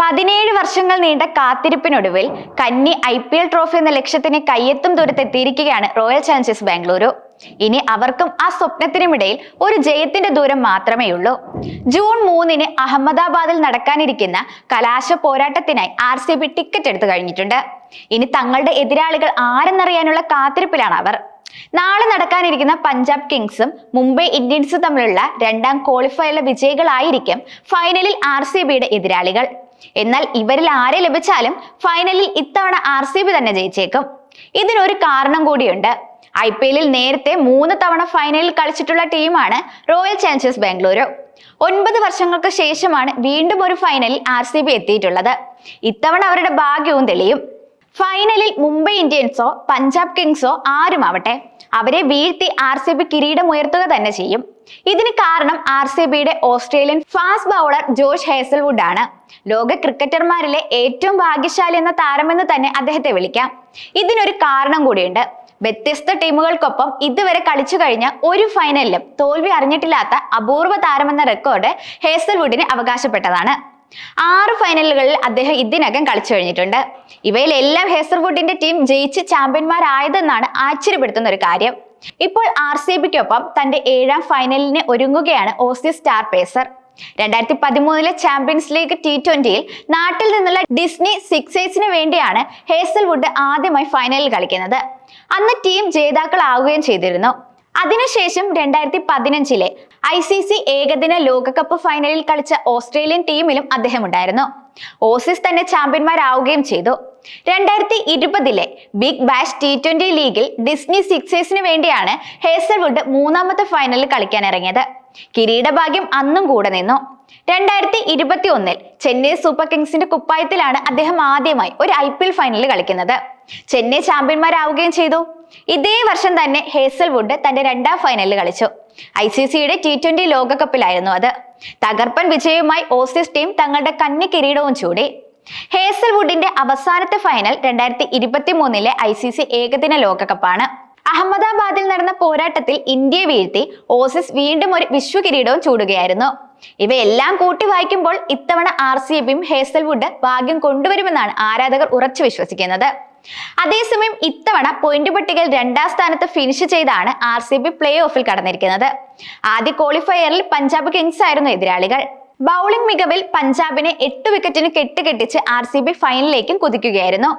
പതിനേഴ് വർഷങ്ങൾ നീണ്ട കാത്തിരിപ്പിനൊടുവിൽ കന്നി ഐ പി എൽ ട്രോഫി എന്ന ലക്ഷ്യത്തിന് കയ്യെത്തും ദൂരത്തെത്തിയിരിക്കുകയാണ് റോയൽ ചാലഞ്ചേഴ്സ് ബാംഗ്ലൂരു. ഇനി അവർക്കും ആ സ്വപ്നത്തിനുമിടയിൽ ഒരു ജയത്തിന്റെ ദൂരം മാത്രമേ ഉള്ളൂ ജൂൺ മൂന്നിന് അഹമ്മദാബാദിൽ നടക്കാനിരിക്കുന്ന കലാശ പോരാട്ടത്തിനായി ആർ സി ബി ടിക്കറ്റ് എടുത്തു കഴിഞ്ഞിട്ടുണ്ട്. ഇനി തങ്ങളുടെ എതിരാളികൾ ആരെന്നറിയാനുള്ള കാത്തിരിപ്പിലാണ് അവർ. നാളെ നടക്കാനിരിക്കുന്ന പഞ്ചാബ് കിങ്സും മുംബൈ ഇന്ത്യൻസും തമ്മിലുള്ള രണ്ടാം ക്വാളിഫയറിലെ വിജയികളായിരിക്കും ഫൈനലിൽ ആർ സി ബിയുടെ എതിരാളികൾ. എന്നാൽ ഇവരിൽ ആരെ ലഭിച്ചാലും ഫൈനലിൽ ഇത്തവണ ആർ സി ബി തന്നെ ജയിച്ചേക്കും. ഇതിനൊരു കാരണം കൂടിയുണ്ട്. ഐ പി എല്ലിൽ നേരത്തെ മൂന്ന് തവണ ഫൈനലിൽ കളിച്ചിട്ടുള്ള ടീമാണ് റോയൽ ചാലഞ്ചേഴ്സ് ബാംഗ്ലൂരു ഒൻപത് വർഷങ്ങൾക്ക് ശേഷമാണ് വീണ്ടും ഒരു ഫൈനലിൽ ആർ സി ബി എത്തിയിട്ടുള്ളത്. ഇത്തവണ അവരുടെ ഭാഗ്യവും തെളിയും. ഫൈനലിൽ മുംബൈ ഇന്ത്യൻസോ പഞ്ചാബ് കിങ്സോ ആരുമാവട്ടെ അവരെ വീഴ്ത്തി ആർ സി ബി കിരീടം ഉയർത്തുക തന്നെ ചെയ്യും. ഇതിന് കാരണം ആർ സി ബിയുടെ Australian fast bowler Josh Hazlewood ആണ് ലോക ക്രിക്കറ്റർമാരിലെ ഏറ്റവും ഭാഗ്യശാലി എന്ന താരമെന്ന് തന്നെ അദ്ദേഹത്തെ വിളിക്കാം. ഇതിനൊരു കാരണം കൂടിയുണ്ട്. വ്യത്യസ്ത ടീമുകൾക്കൊപ്പം ഇതുവരെ കളിച്ചു കഴിഞ്ഞ ഒരു ഫൈനലിലും തോൽവി അറിഞ്ഞിട്ടില്ലാത്ത അപൂർവ താരമെന്ന റെക്കോർഡ് ഹേസൽവുഡിന് അവകാശപ്പെട്ടതാണ്. ആറ് ഫൈനലുകളിൽ അദ്ദേഹം ഇതിനകം കളിച്ചു കഴിഞ്ഞിട്ടുണ്ട്. ഇവയിലെല്ലാം ഹേസർവുഡിന്റെ ടീം ജയിച്ച് ചാമ്പ്യന്മാരായതെന്നാണ് ആശ്ചര്യപ്പെടുത്തുന്ന ഒരു കാര്യം. ഇപ്പോൾ ആർ സി ബിക്കൊപ്പം തന്റെ ഏഴാം ഫൈനലിന് ഒരുങ്ങുകയാണ് ഓസി സ്റ്റാർ പേസർ. രണ്ടായിരത്തി പതിമൂന്നിലെ ചാമ്പ്യൻസ് ലീഗ് ടി ട്വന്റിയിൽ നാട്ടിൽ നിന്നുള്ള ഡിസ്നി സിക്സേഴ്സിന് വേണ്ടിയാണ് ഹേസൽവുഡ് ആദ്യമായി ഫൈനലിൽ കളിക്കുന്നത്. അന്ന് ടീം ജേതാക്കളാവുകയും ചെയ്തിരുന്നു. അതിനുശേഷം രണ്ടായിരത്തി പതിനഞ്ചിലെ ഐ സി സി ഏകദിന ലോകകപ്പ് ഫൈനലിൽ കളിച്ച ഓസ്ട്രേലിയൻ ടീമിലും അദ്ദേഹം ഉണ്ടായിരുന്നു ഓസിസ് തന്നെ ചാമ്പ്യന്മാരാവുകയും ചെയ്തു. രണ്ടായിരത്തി ഇരുപതിലെ ബിഗ് ബാഷ് ടി ട്വന്റി ലീഗിൽ ഡിസ്നി സിക്സേഴ്സിന് വേണ്ടിയാണ് ഹേസൽവുഡ് മൂന്നാമത്തെ ഫൈനലിൽ കളിക്കാൻ ഇറങ്ങിയത്. കിരീടഭാഗ്യം അന്നും കൂടെ നിന്നു. രണ്ടായിരത്തി ഇരുപത്തി ഒന്നിൽ ചെന്നൈ സൂപ്പർ കിങ്സിന്റെ കുപ്പായത്തിലാണ് അദ്ദേഹം ആദ്യമായി ഒരു ഐ പി എൽ ഫൈനലിൽ കളിക്കുന്നത്. ചെന്നൈ ചാമ്പ്യന്മാരാവുകയും ചെയ്തു. ഇതേ വർഷം തന്നെ ഹേസൽവുഡ് തന്റെ രണ്ടാം ഫൈനലിൽ കളിച്ചു. ഐ സി സിയുടെ ടി ട്വന്റി ലോകകപ്പിലായിരുന്നു അത്. തകർപ്പൻ വിജയവുമായി ഓസീസ് ടീം തങ്ങളുടെ കന്നി കിരീടവും ചൂടി ഹേസൽവുഡിന്റെ അവസാനത്തെ ഫൈനൽ രണ്ടായിരത്തി ഇരുപത്തി മൂന്നിലെ ഐ സി സി ഏകദിന ലോകകപ്പാണ്. അഹമ്മദാബാദിൽ നടന്ന പോരാട്ടത്തിൽ ഇന്ത്യയെ വീഴ്ത്തി ഓസീസ് വീണ്ടും ഒരു വിശ്വ കിരീടവും ചൂടുകയായിരുന്നു. ഇവയെല്ലാം കൂട്ടി വായിക്കുമ്പോൾ ഇത്തവണ ആർ സി ബിയും ഹേസൽവുഡ് ഭാഗ്യം കൊണ്ടുവരുമെന്നാണ് ആരാധകർ ഉറച്ചു വിശ്വസിക്കുന്നത്. അതേസമയം ഇത്തവണ പോയിന്റ് പട്ടികയിൽ രണ്ടാം സ്ഥാനത്ത് ഫിനിഷ് ചെയ്താണ് ആർ സി ബി പ്ലേ ഓഫിൽ കടന്നിരിക്കുന്നത്. ആദ്യ ക്വാളിഫയറിൽ പഞ്ചാബ് കിങ്സ് ആയിരുന്നു എതിരാളികൾ. ബൗളിംഗ് മികവിൽ പഞ്ചാബിനെ എട്ട് വിക്കറ്റിന് കെട്ടുകെട്ടിച്ച് ആർ സി ബി ഫൈനലിലേക്കും കുതിക്കുകയായിരുന്നു.